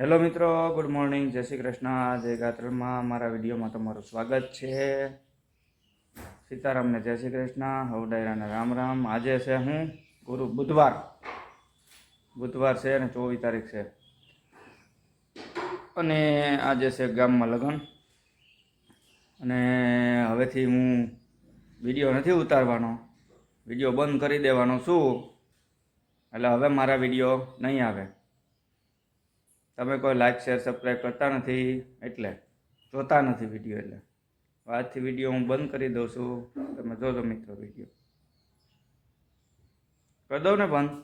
Hello મિત્રો, good morning, જય શ્રી કૃષ્ણ. આજે ગાત્રમાં મારા વિડીયોમાં તમારું સ્વાગત છે. સીતારામને જય શ્રી કૃષ્ણ, હવડાયરાને રામ રામ. આજે છે હું, ગુરુ બુધવાર. બુધવાર છે અને ચોવીસ તારીખ છે. અને આજે છે ગામમાં લગ્ન. અને હવેથી હું વીડિયો નથી ઉતારવાનો. વીડિયો બંધ કરી દેવાનો છું. એટલે હવે મારા વીડિયો નહીં આવે. તમે કોઈ લાઇક શેર સબસ્ક્રાઈબ કરતા નથી એટલે જોતા નથી વીડિયો એટલે. આજથી વીડિયો હું બંધ કરી દઉં છું. તમે જોજો મિત્રો વીડિયો કરી દઉં ને બંધ?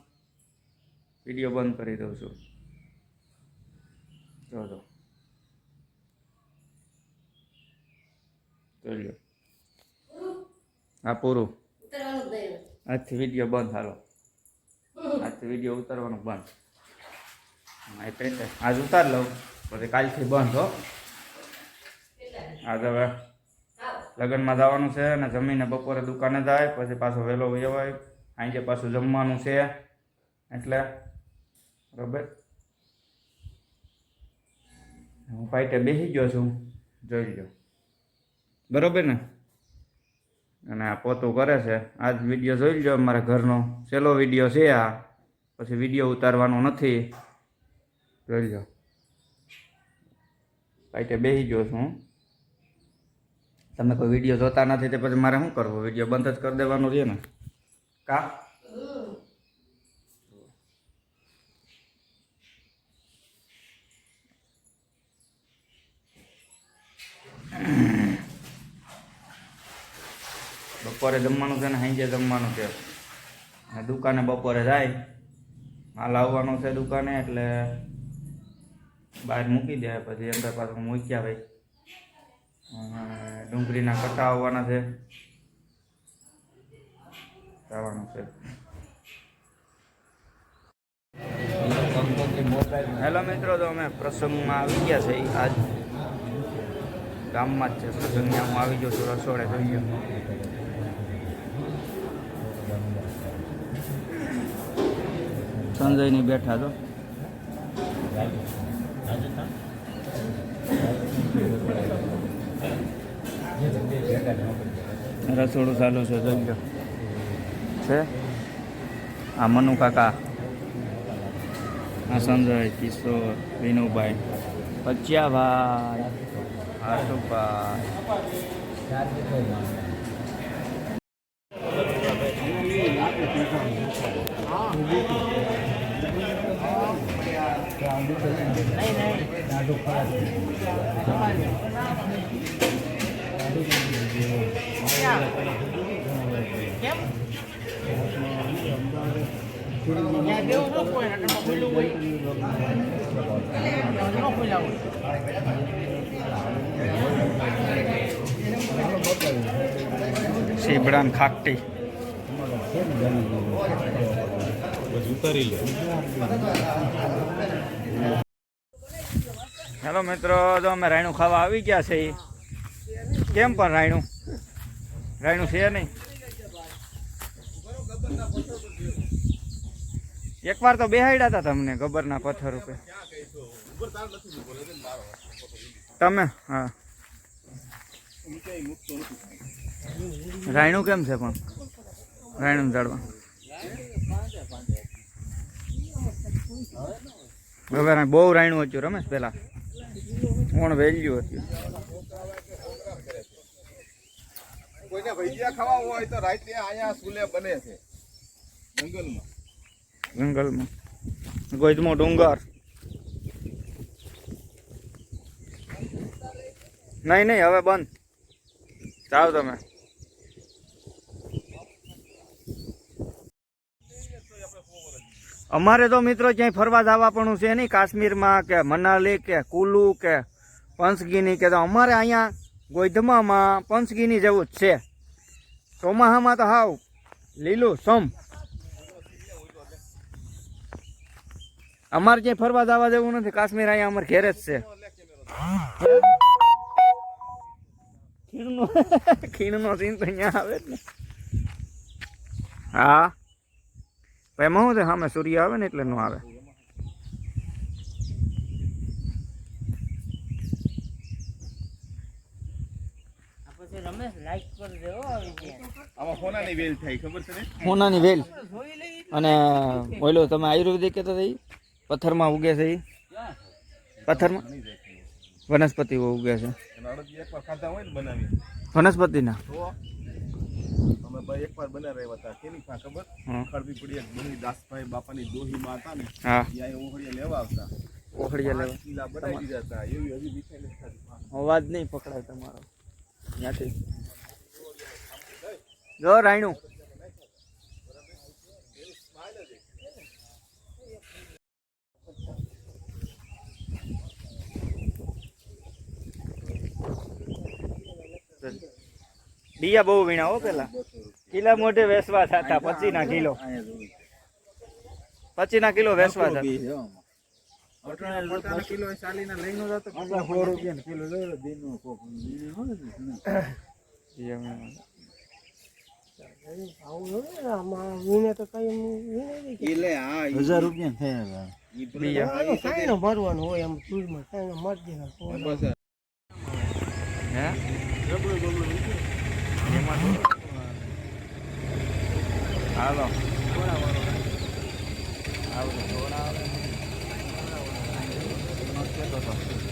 વીડિયો બંધ કરી દઉં છું. જોજો. ચલો હા પૂરું. આજથી વીડિયો બંધ હાલો. આજથી વીડિયો ઉતારવાનું બંધ. હા, એટલે એટલે આજ ઉતાર લઉં. પછી કાલથી બંધ હો. આજ હવે લગ્નમાં જવાનું છે અને જમીને બપોરે દુકાને જાય પછી પાછો વહેલો વહેવાય સાંજે પાછું જમવાનું છે. એટલે બરોબર. હું ફાઇટે બેસી ગયો છું. જોઈ લો બરોબર ને? અને આ પોતું કરે છે. આજ વીડિયો જોઈ લો મારા ઘરનો. છેલ્લો વીડિયો છે આ. પછી વીડિયો ઉતારવાનો નથી. જોઈ લો પાઈટે બેસી ગયો છું. તમે કોઈ વીડિયો જોતા નથી તે પછી મારે શું કરવું? વીડિયો બંધ જ કરી દેવાનો છે ને. કા? બપોરે જમવાનું છે ને, સાંજે જમવાનું છે. દુકાને બપોરે જાય. માલ આવવાનો છે દુકાને એટલે બહાર મૂકી દે, પછી અંદર પાછું મૂક્યા ભાઈ. ડુંગળીના કટા આવવાના છે. જવાનું છે. હેલો મિત્રો, તો અમે પ્રસંગમાં આવી ગયા છે. આજ ગામમાં જ છે. પ્રસંગમાં હું આવી ગયો છું રસોડે જોઈએ સંજયની બેઠા તો રસોડું ચાલુ છે જોઈ છે? આ મનુ કાકા. આ સંજય કિશોર વિનુભાઈ. પચ્યાભાઈ આશુભાઈ સીબડાન ખાકટી હેલો મિત્રો તો અમે રાયણું ખાવા આવી ગયા છે. કેમ પણ રાયણું? રાયણું છે નહીં. એકવાર તો બેહાડ્યા હતા તમને ગબરના પથ્થર ઉપર. તમે? હા. રાયણું કેમ છે પણ? રાયણું ઝાડવા હવે બહુ રાયણું હતું રમેશ પેલા. કોણ વેલ્યુ હતું. કોઈને ભજીયા ખાવા હોય તો રાતે અહીંયા સુલે બને છે. જંગલમાં. જંગલમાં. ગોજમો ડુંગર. નહીં નહીં હવે બંધ. જાઓ તમે. અમારે તો મિત્રો ક્યાંય ફરવા જવા પણ છે નહીં. કાશ્મીરમાં કે મનાલી કે કુલુ કે પંચગીની કે તો અમારે અહીંયા ગોધમામાં પંચગીની જેવું જ છે. ચોમાસામાં તો હાવ લીલું સમ. અમારે ક્યાંય ફરવા જવા જેવું નથી. કાશ્મીર અહીંયા અમારે ઘેર જ છે. ખીણનો ખીણનો સીન અહીંયા આવે જ ને. હા. એમાં શું છે? સામે સૂર્ય આવે ને એટલે ન આવે. રમેશ લાઈક કરી દે હો આવી ગયા આમાં સોનાની વેલ થાય ખબર છે ને? સોનાની વેલ. અને ઓલો તમે આયુર્વેદિક કહેતા થઈ પથ્થરમાં ઉગે છે પથ્થરમાં? વનસ્પતિઓ ઉગે છે. એના અડદિયા એકવાર હોય ને બનાવી. વનસ્પતિના? તો અમે ભાઈ એકવાર બનાવ્યા હતા. કેની ખા ખબર. ખરબી પડી એક બની દાસભાઈ બાપાની દોહીમાં હતા ને. ત્યાં ઓહળિયા લેવા આવતા. પાંચ લેવા. બનાવી દીધા હતા. એવી હજી મીઠાઈ નથી અવાજ નહીં પકડાય તમારો. ત્યાંથી. જો રાયણું. બિયા બહુ વીણા હો પેલા. કિલા મોઢે વેસવા થતા પચી ના કિલો. પચી ના કિલો વેસવા થતા. પચાસ કિલો ચાલીને લઈને જતો આવું હોય ને આમાં વીણે તો કઈ એમ નહીં કે. હા હજાર રૂપિયા થયા બીજા. ભરવાનું હોય એમ ચૂરમાં મરજી કોઈ. હે? હાલો. આવડે. થોડા આવે ને. એનો કહેતો હતો.